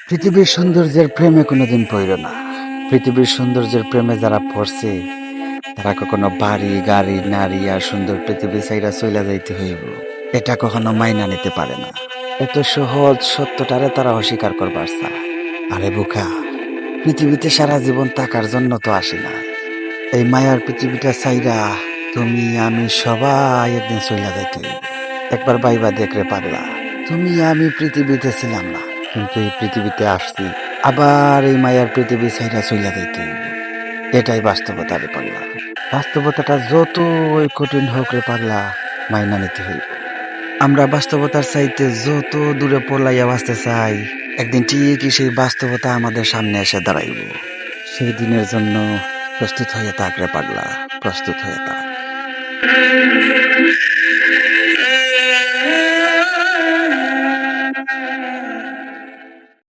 পৃথিবীর সৌন্দর্যের প্রেমে কোনোদিন পড়ল না। পৃথিবীর সৌন্দর্যের প্রেমে যারা পড়ছে, তারা কখনো বাড়ি, গাড়ি, নারী আর সুন্দর পৃথিবী চাইরা চইলা যাইতে হইব। এটা কখনো মাইনা নিতে পারে না। এত সহজ সত্যটারে তারা অস্বীকার করবার আরে বুকা, পৃথিবীতে সারা জীবন থাকার জন্য তো আসি না। এই মায়ার পৃথিবীটা চাইরা তুমি, আমি সবাই একদিন চইলা যাইতে একবার বাইবা দেখরে পারলা, তুমি, আমি পৃথিবীতে ছিলাম না। কিন্তু এই পৃথিবীতে আসছি, আবার এই মায়ার পৃথিবী ছাইরা চইলা যাইতে এটাই বাস্তবতা রে পাগলা বাস্তবতাটা যতই কঠিন হোক রে পাগলা মাইনা নিতে হইব। আমরা বাস্তবতার চাইতে যত দূরে পড়লাইয়া বাঁচতে চাই, একদিন ঠিকই সেই বাস্তবতা আমাদের সামনে এসে দাঁড়াইব। সেই দিনের জন্য প্রস্তুত হয়ে থাক রে পাগলা প্রস্তুত হয়ে থাক। Yeah.